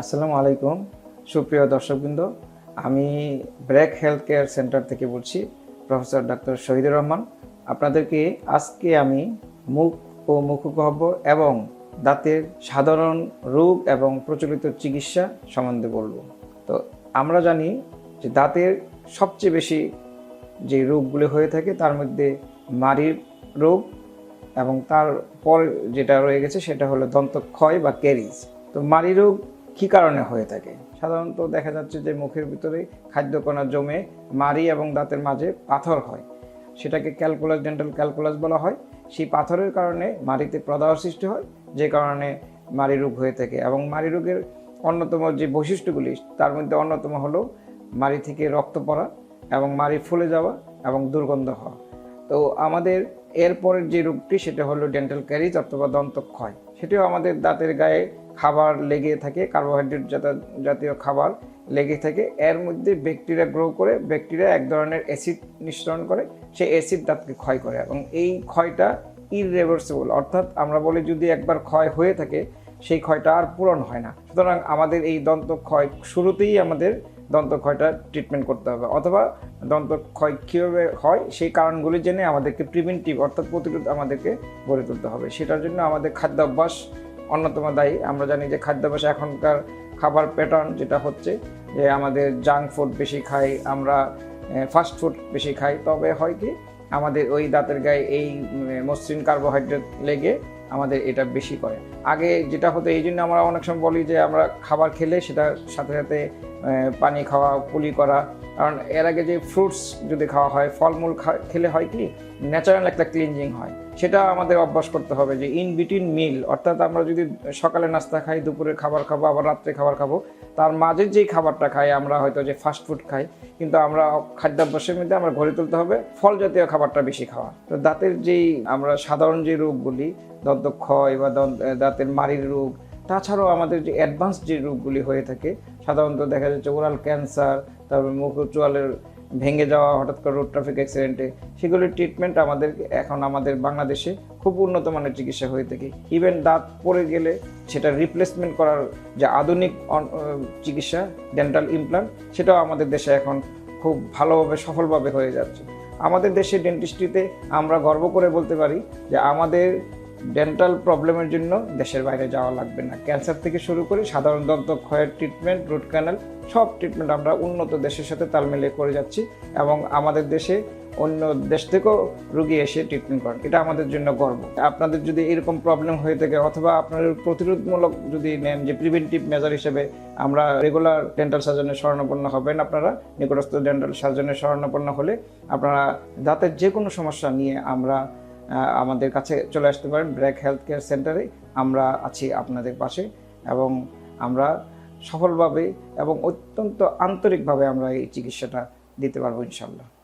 আসসালামু আলাইকুম, সুপ্রিয় দর্শকবৃন্দ। আমি ব্র্যাক হেলথ কেয়ার সেন্টার থেকে বলছি, প্রফেসর ডাক্তার শহীদুর রহমান। আপনাদেরকে আজকে আমি মুখ ও মুখগহ্বর এবং দাঁতের সাধারণ রোগ এবং প্রচলিত চিকিৎসা সম্বন্ধে বলব। তো আমরা জানি যে দাঁতের সবচেয়ে বেশি যে রোগগুলি হয়ে থাকে, তার মধ্যে মাড়ির রোগ এবং তারপর যেটা রয়ে গেছে সেটা হলো দন্তক্ষয় বা ক্যারিজ। তো মাড়ি রোগ কী কারণে হয়ে থাকে? সাধারণত দেখা যাচ্ছে যে মুখের ভিতরে খাদ্যকণা জমে মারি এবং দাঁতের মাঝে পাথর হয়। সেটাকে ক্যালকুলাস ডেন্টাল ক্যালকুলাস বলা হয়। সেই পাথরের কারণে মাড়িতে প্রদাহ সৃষ্টি হয়, যে কারণে মাড়ি রোগ হয়ে থাকে এবং মাড়ি রোগের অন্যতম যে বৈশিষ্ট্যগুলি, তার মধ্যে অন্যতম হলো মাড়ি থেকে রক্ত পড়া এবং মাড়ি ফুলে যাওয়া এবং দুর্গন্ধ হওয়া। তো আমাদের এরপরের যে রোগটি, সেটা হলো ডেন্টাল ক্যারিজ অথবা দন্তক্ষয়। সেটিও আমাদের দাঁতের গায়ে খাবার লেগে থাকে কার্বোহাইড্রেট জাতীয় খাবার লেগে থাকে। এর মধ্যে ব্যাকটেরিয়া গ্রো করে ব্যাকটেরিয়া এক ধরনের অ্যাসিড নিঃসরণ করে, সেই অ্যাসিড দাঁতকে ক্ষয় করে এবং এই ক্ষয়টা ইররিভার্সিবল অর্থাৎ আমরা বলি যদি একবার ক্ষয় হয়ে থাকে, সেই ক্ষয়টা আর পূরণ হয় না। সুতরাং আমাদের এই দন্ত ক্ষয় শুরুতেই আমাদের দন্ত ক্ষয়টা ট্রিটমেন্ট করতে হবে। অথবা দন্ত ক্ষয় কীভাবে হয়, সেই কারণগুলি জেনে আমাদেরকে প্রিভেন্টিভ অর্থাৎ প্রতিরোধ আমাদেরকে গড়ে তুলতে হবে। সেটার জন্য আমাদের খাদ্যাভ্যাস অন্যতম দায়ী। আমরা জানি যে খাদ্যাভ্যাস এখনকার খাবার প্যাটার্ন যেটা হচ্ছে যে আমাদের জাঙ্ক ফুড বেশি খাই, আমরা ফাস্ট ফুড বেশি খাই। তবে হয় কি, আমাদের ওই দাঁতের গায়ে এই মসৃণ কার্বোহাইড্রেট লেগে আমাদের এটা বেশি করে। আগে যেটা হতো, এই জন্য আমরা অনেক সময় বলি যে, আমরা খাবার খেলে সেটার সাথে সাথে পানি খাওয়া, পুলি করা। কারণ এর আগে যে ফ্রুটস যদি খাওয়া হয়, ফলমূল খেলে হয় কি? ন্যাচারাল একটা ক্লিনজিং হয়। সেটা আমাদের অভ্যাস করতে হবে যে ইন বিটুইন মিল অর্থাৎ আমরা যদি সকালে নাস্তা খাই দুপুরে খাবার খাব, আবার রাত্রে খাবার খাব, তার মাঝের যেই খাবারটা খাই আমরা হয়তো যে ফাস্ট ফুড খাই, কিন্তু আমরা খাদ্যাভ্যাসের মধ্যে আমরা গড়ে তুলতে হবে ফল জাতীয় খাবারটা বেশি খাওয়া। তো দাঁতের যেই আমরা সাধারণ যে রোগগুলি দন্তক্ষয় বা দাঁতের মাড়ির রোগ, তাছাড়াও আমাদের যে অ্যাডভান্স যে রোগগুলি হয়ে থাকে, সাধারণত দেখা যাচ্ছে ওরাল ক্যান্সার তারপর মুখ চোয়ালের ভেঙে যাওয়া, হঠাৎ করে রোড ট্রাফিক অ্যাক্সিডেন্টে সেগুলির ট্রিটমেন্ট আমাদের, এখন আমাদের বাংলাদেশে খুব উন্নত মানের চিকিৎসা হয়ে থাকে। ইভেন দাঁত পড়ে গেলে সেটা রিপ্লেসমেন্ট করার যে আধুনিক চিকিৎসা ডেন্টাল ইমপ্লান্ট সেটাও আমাদের দেশে এখন খুব ভালোভাবে, সফলভাবে হয়ে যাচ্ছে। আমাদের দেশে ডেন্টিস্ট্রিতে আমরা গর্ব করে বলতে পারি যে আমাদের ডেন্টাল প্রবলেমের জন্য দেশের বাইরে যাওয়া লাগবে না। ক্যান্সার থেকে শুরু করে সাধারণ দন্ত ক্ষয়ের ট্রিটমেন্ট রুট ক্যানাল সব ট্রিটমেন্ট আমরা উন্নত দেশের সাথে তাল মিলিয়ে করে যাচ্ছি এবং আমাদের দেশে অন্য দেশ থেকেও রুগী এসে ট্রিটমেন্ট করেন। এটা আমাদের জন্য গর্ব। আপনাদের যদি এরকম প্রবলেম হয়ে থাকে অথবা আপনাদের প্রতিরোধমূলক যদি নেন যে প্রিভেন্টিভ মেজার হিসেবে আমরা রেগুলার ডেন্টাল সার্জনের শরণাপন্ন হবেন আপনারা, নিকটস্থ ডেন্টাল সার্জনের শরণাপন্ন হলে আপনারা দাঁতের যে কোনো সমস্যা নিয়ে আমরা আমাদের কাছে চলে আসতে পারেন ব্র্যাক হেলথ কেয়ার সেন্টারে। আমরা আছি আপনাদের পাশে এবং আমরা সফলভাবে এবং অত্যন্ত আন্তরিকভাবে আমরা এই চিকিৎসাটা দিতে পারব ইনশাল্লাহ